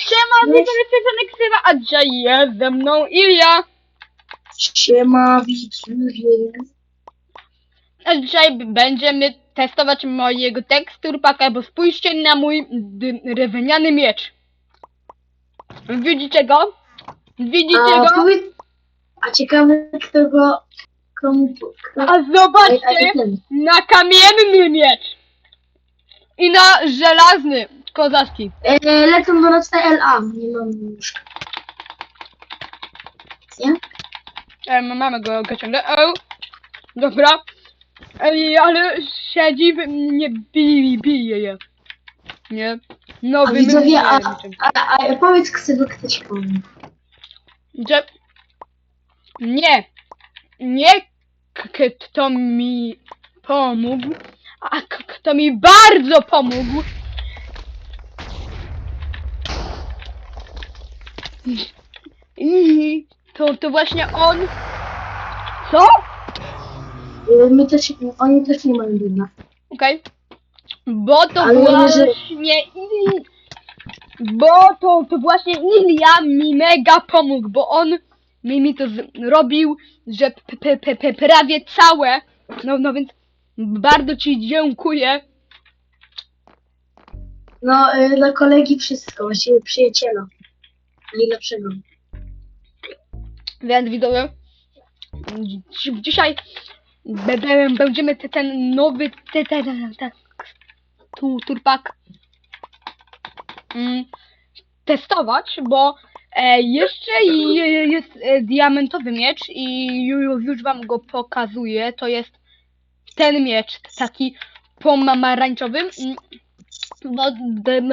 Siema, tej strony Ksywa, a dzisiaj jest ze mną Ilia. Siema, widzowie. A dzisiaj będziemy testować mojego teksturpaka, bo spójrzcie na mój d- reweniany miecz. Widzicie go? Widzicie A, go? powiedz, a ciekawe, kto go... Komu... Kto, A a, zobaczcie a, ten. na kamienny miecz. I na żelazny, kozacki. E, lecą do nas LA. Nie mam już. Nie? E, mamy go, go ciągle. O, dobra. Ej, ale siedzi, w- nie bije, bije je. Nie. No, A widzowie, a, a, a powiedz, kto kto ci pomógł. Że... Nie. Nie k- kto mi pomógł, a k- kto mi bardzo pomógł. To, to właśnie on. Co? E, My też, oni też nie mają dymna. Okej. Bo to Ale właśnie I- Bo to, to właśnie Ilia mi mega pomógł, bo on mi, mi to zrobił, że p, p, p, p, prawie całe. No, no więc bardzo ci dziękuję. No, e, dla kolegi wszystko, właściwie przyjaciela. Najlepszego. Więc widzowie, dzi- dzisiaj będziemy te, ten nowy te, te, te, te, tu, turpak mm, testować, bo e, jeszcze je- jest e, diamentowy miecz i już, wam go pokazuję. To jest ten miecz, taki pomarańczowy. mm,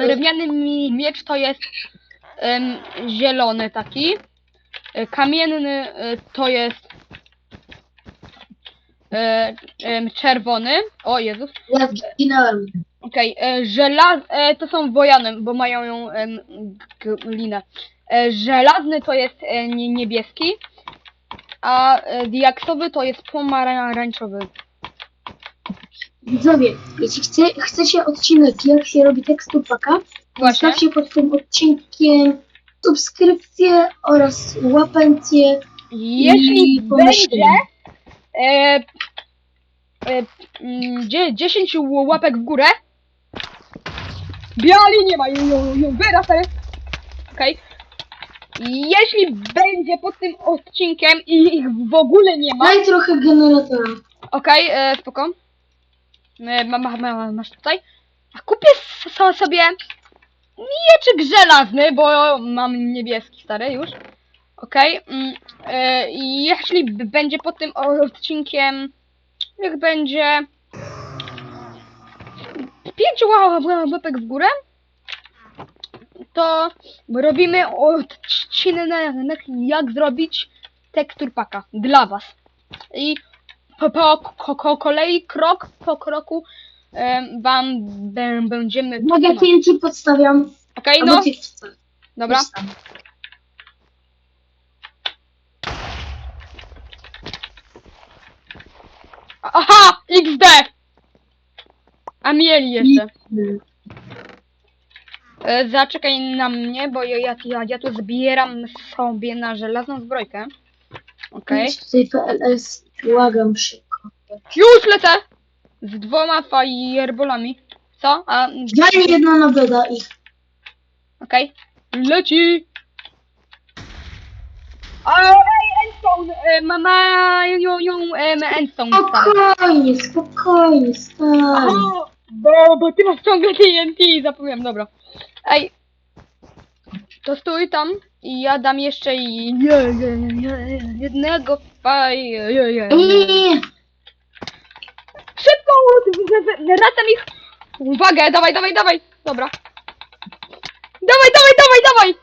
drewniany mi- miecz to jest zielony taki. E, Kamienny e, to jest e, czerwony. O Jezus. Ja zginąłem. Okej, żelaz... E, to są wojany, bo mają ją em, g- linę. E, żelazny to jest nie- niebieski, a diaksowy to jest pomarańczowy. Widzowie, jeśli chce, chcecie odcinek, jak się robi tekstur paka, Właśnie. Zostawcie pod tym odcinkiem subskrypcję oraz łapencję. Jeśli będzie e, e, mm, dzie- 10 łapek w górę, biali nie ma, ją, ją, ją wyra sobie. Okej. Jeśli będzie pod tym odcinkiem i ich w ogóle nie ma, Daj trochę generatora. okej, e, spoko. E, ma, ma, ma, masz tutaj. A kupię s- so, sobie mieczyk żelazny, bo mam niebieski stary już. Okej. mm, e, jeśli będzie pod tym odcinkiem, niech będzie 5 łapek w górę, to robimy odcinek jak zrobić tekstur paka dla was. I po, po ko, kolei, krok po kroku em, wam bę- będziemy Mogę tłumaczyć. TNT podstawiam. Okej, albo no, ty dobra. Wstaw. Aha! XD! A mieli jeszcze. E, zaczekaj na mnie, bo ja, ja, ja tu zbieram sobie na żelazną zbrojkę. Okej. Idź Tutaj PLS, błagam szybko. Już lecę! Z dwoma fireballami. Co? A, Daj mi jedno na beda i okej. Leci! Ej, endstone! E, mama, ją, ją, em, endstone. stary. spokojnie, spokojnie, stary. Aha, bo, bo ty masz ciągle TNT, zapomniałem, dobra. Ej, to stój tam i ja dam jeszcze i je, je, je, jednego faj. Nie, nie, nie, Szybko, wracam ich. Uwagę, dawaj, dawaj, dawaj. Dobra. Dawaj, dawaj, dawaj, dawaj.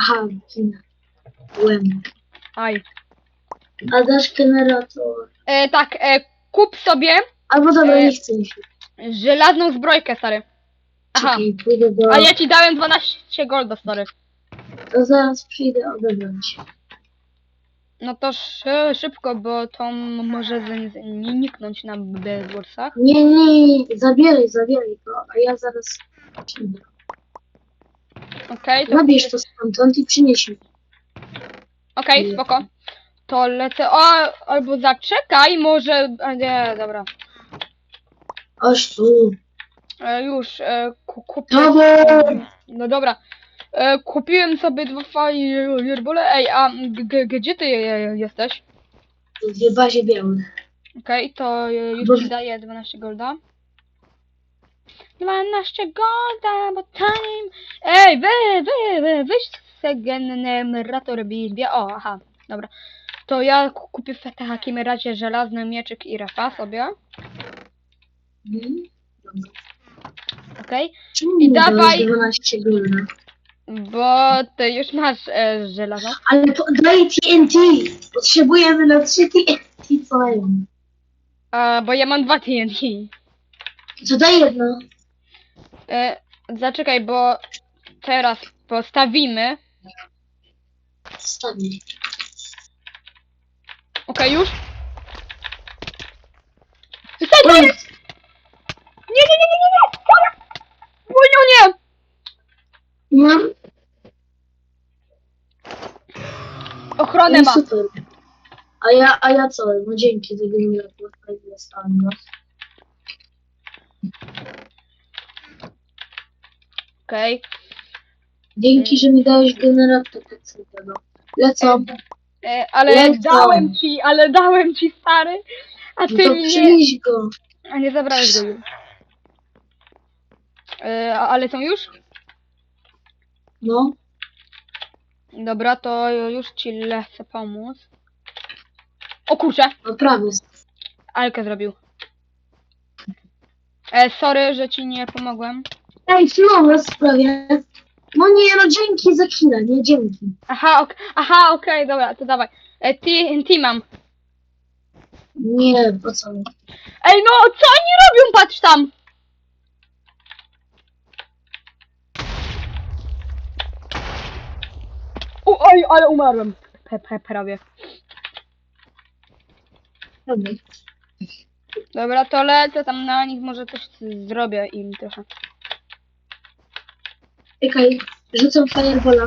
Aha, ginąłem. Aj. A dasz generator. E, tak, e, kup sobie Albo dobra, E, nie chcę mi się. żelazną zbrojkę, stary. Aha, Czekaj, pójdę do... a ja ci dałem 12 golda, stary. To zaraz przyjdę odebrać. No to szy, szybko, bo to może z, z, nie niknąć na Bedwarsach. Nie, nie, zabieraj, zabieraj go, a ja zaraz przyjdę. Okej, to Nabierz to stamtąd i przynieś mi. Okej, spoko. To lecę. O, albo zaczekaj, może. A nie, dobra. Oś tu. E, już e, ku, kupię. Dobra. No dobra. E, kupiłem sobie dwa firebole. Ej, a gdzie ty je- jesteś? W bazie białych. Okej, to e, już Bo- ci daję 12 golda. 12 golda, bo time. Ej, wy, wy, wy, wyś z generator bibia. O, aha, dobra. To ja ku- kupię w takim razie żelazny mieczyk i refa sobie. Dobra. Okej? Czemu I dawaj. 12 golda? Bo ty już masz e, żelazo. Ale po, daj TNT! Potrzebujemy na 3 TNT co najmniej. A, bo ja mam dwa TNT. To daj jedno. E, zaczekaj, bo teraz postawimy. Stawię. Okej, już? Nie, nie, nie, nie, nie! O nie, nie! Mam. No ma. super. A ja, a ja co? No dzięki tego nie dostałem go. Okej. Dzięki, że mi dałeś generator tak tego. Lecą. E, ale Lecą. dałem ci, ale dałem ci stary. A No ty to mnie. przynieś go. A nie zabrałeś go już. E, a- ale są już? No. Dobra, to już ci lecę pomóc. O kurczę, No prawie. Alkę zrobił. E, sorry, że ci nie pomogłem. Ej, chwilowe sprawie. No nie, no dzięki za killa, nie dzięki. Aha, ok aha, okej, dobra, to dawaj. E, TNT mam. Nie, po co mi? Ej, no, co oni robią? Patrz tam! Oj, ale umarłem. Pe, pe, prawie. Dobra. Dobra, to lecę tam na nich, może coś zrobię im trochę. Czekaj, rzucam firebola.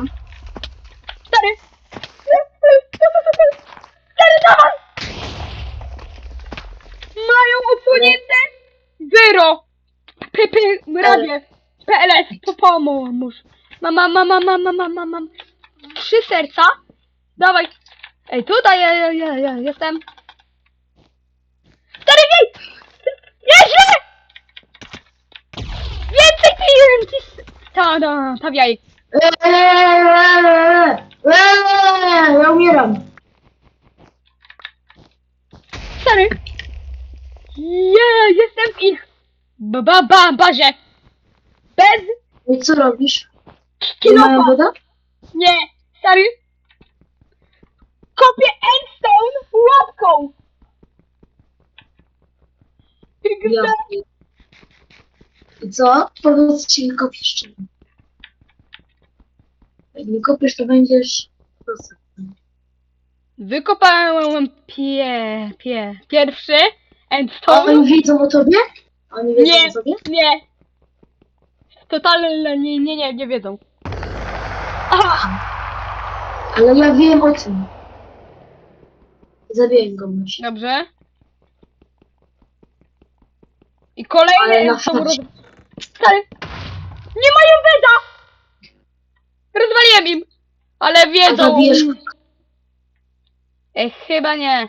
Stary! Stary, dawaj! Mają odsłonięte zero! Pypy, radzie, PLS, to pomóż. Mam, mam, mam, mam, mam, Trzy serca. Dawaj. Ej, tutaj ja, ja, ja, ja jestem. Stary, nie! Nieźle! Więcej TNT! Ta, ta, stawiaj. Eee, eee, ja umieram. Stary! Ja jestem w ich ba, ba, ba, bazie! Bez No I co robisz? Woda? Nie! Stary! Kopię endstone łapką! Ja. I co? Powiedz ci, kopiesz czy nie? Jak nie kopiesz, to będziesz... Wykopałem pie, pie, pierwszy A endstone. oni wiedzą o tobie? Oni wiedzą Nie. o tobie? Nie! Totalnie nie, nie, nie, nie wiedzą. Aha! Ale ja wiem o tym. Zabiję go musi. Dobrze. I kolejny Ale na roz... chacie. Stary! Nie mają weda! Rozwaliłem im! Ale A wiedzą! zabijesz go? Ej, chyba nie.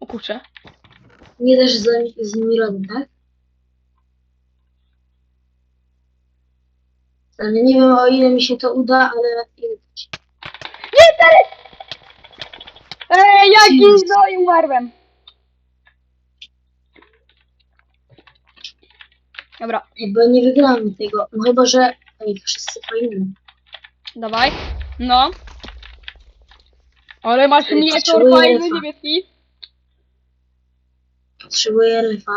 O kurczę. Nie dasz z, z nimi rady, tak? Nie wiem o ile mi się to uda, ale? Nie, stary! Ej, ja Jezus. i umarłem. Dobra, Jakby nie wygramy tego. No chyba, że ej, wszyscy fajni. dawaj. No. Ale masz mieczor potrzebuję fajny, refa. niebieski. Potrzebuję refa.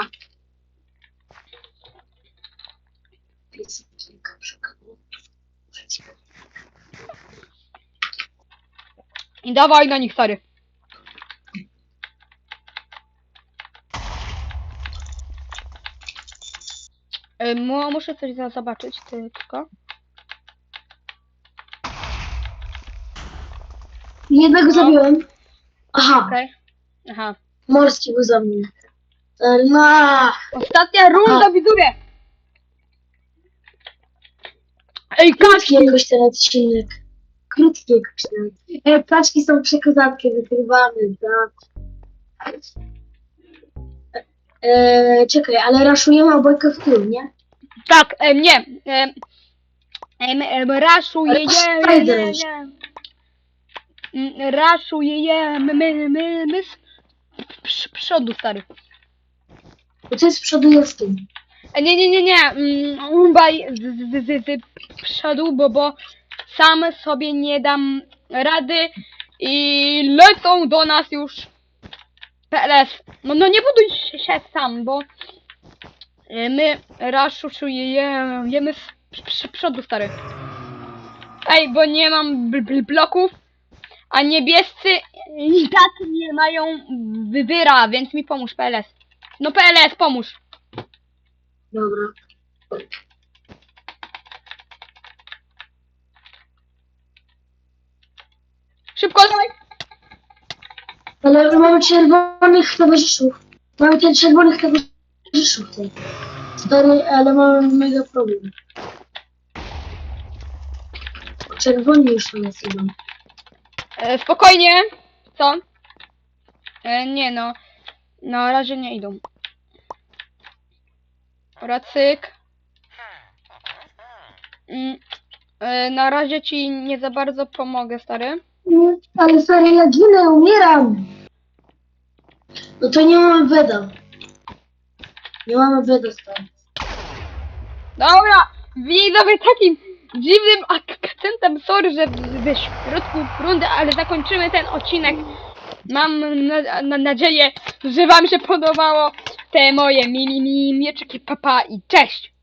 I dawaj na nich, stary. Y, Muszę coś za- zobaczyć tylko. Jednego no. zabiłem. Aha, Okej. Aha. morski był za mnie. E, No, Ostatnia runda, widzowie! Ej, Kaci! jakoś ten odcinek. Krótki jakoś ten. E, kaczki są przekozackie, wykrywamy, tak. E, czekaj, ale raszujemy obojkę w tył, nie? Tak, em, nie. Em, em, em, raszuje Ale je, Spider. Mm, Raszuje je, my, my, my, z przodu, stary. Bo to jest z przodu jest tu. E, Nie, nie, nie, nie. mm, Umbaj z, z, z, z przodu, bo, bo sam sobie nie dam rady i lecą do nas już PLS. No, no nie buduj się, sam, bo e, my raszujemy z przodu, stary. Ej, bo nie mam bl bl bloków, a niebiescy i tak nie mają wywyra, więc mi pomóż PLS. No PLS, pomóż. Dobra. Szybko, dawaj. Ale mamy czerwonych towarzyszów. Mamy ten czerwonych towarzyszów tutaj. Stary, ale mamy mega problem. Czerwoni już na nas idą. E, spokojnie. Co? E, nie no. Na razie nie idą. Racyk. Mm, e, na razie ci nie za bardzo pomogę, stary. Ale stary, ja ginę, umieram. No to nie mamy weda. Nie mamy weda, stary. Dobra, widzowie takim dziwnym akcentem, sorry, że w- środku rundy, ale zakończymy ten odcinek. Mam na, na, nadzieję, że wam się podobało te moje mini, mini mieczyki, papa i cześć!